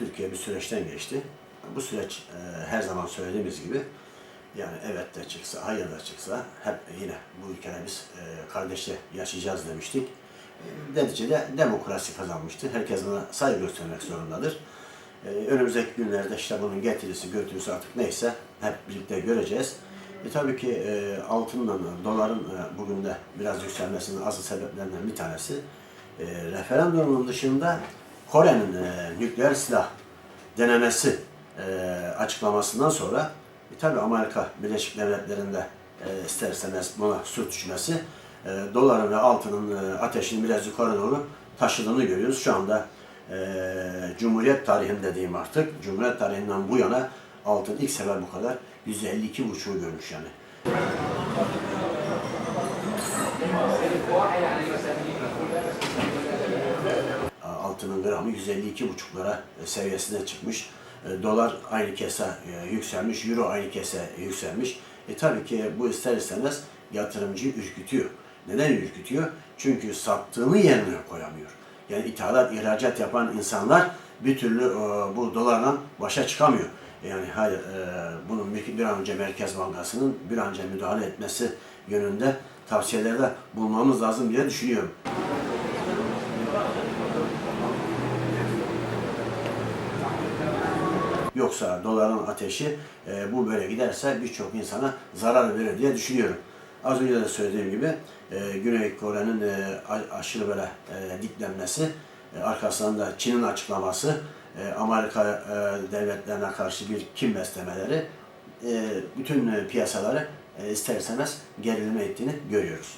Türkiye bir süreçten geçti. Bu süreç e, her zaman söylediğimiz gibi yani evet de çıksa, hayır da çıksa hep yine bu ülkede biz e, kardeşçe yaşayacağız demiştik. E, neticede demokrasi kazanmıştı. Herkes buna saygı göstermek zorundadır. E, önümüzdeki günlerde işte bunun getirisi, götürüsü artık neyse hep birlikte göreceğiz. E, tabii ki e, altınla doların e, bugün de biraz yükselmesinin asıl sebeplerinden bir tanesi e, referandumun dışında Kore'nin e, nükleer silah denemesi e, açıklamasından sonra e, tabii Amerika Birleşik Devletleri'nde e, ister istemez buna sürtüşmesi e, doların ve altının e, ateşini biraz yukarı doğru taşıdığını görüyoruz. Şu anda e, Cumhuriyet tarihinde diyeyim artık, Cumhuriyet tarihinden bu yana altın ilk sefer bu kadar %52,5'u görmüş yani. Altının gramı 152,5'lara seviyesine çıkmış. E, Dolar aynı kese e, yükselmiş, euro aynı kese yükselmiş. E tabii ki bu ister istemez yatırımcıyı ürkütüyor. Neden ürkütüyor? Çünkü sattığını yerine koyamıyor. Yani ithalat, ihracat yapan insanlar bir türlü e, bu dolarla başa çıkamıyor. Yani hayır, e, bunun bir an önce Merkez Bankası'nın bir an önce müdahale etmesi yönünde tavsiyelerde bulmamız lazım diye düşünüyorum. Yoksa doların ateşi e, bu böyle giderse birçok insana zarar verir diye düşünüyorum. Az önce de söylediğim gibi e, Güney Kore'nin e, aşırı böyle e, diklenmesi, e, arkasından da Çin'in açıklaması, e, Amerika e, devletlerine karşı bir kim beslemeleri e, bütün e, piyasaları e, ister istemez ettiğini görüyoruz.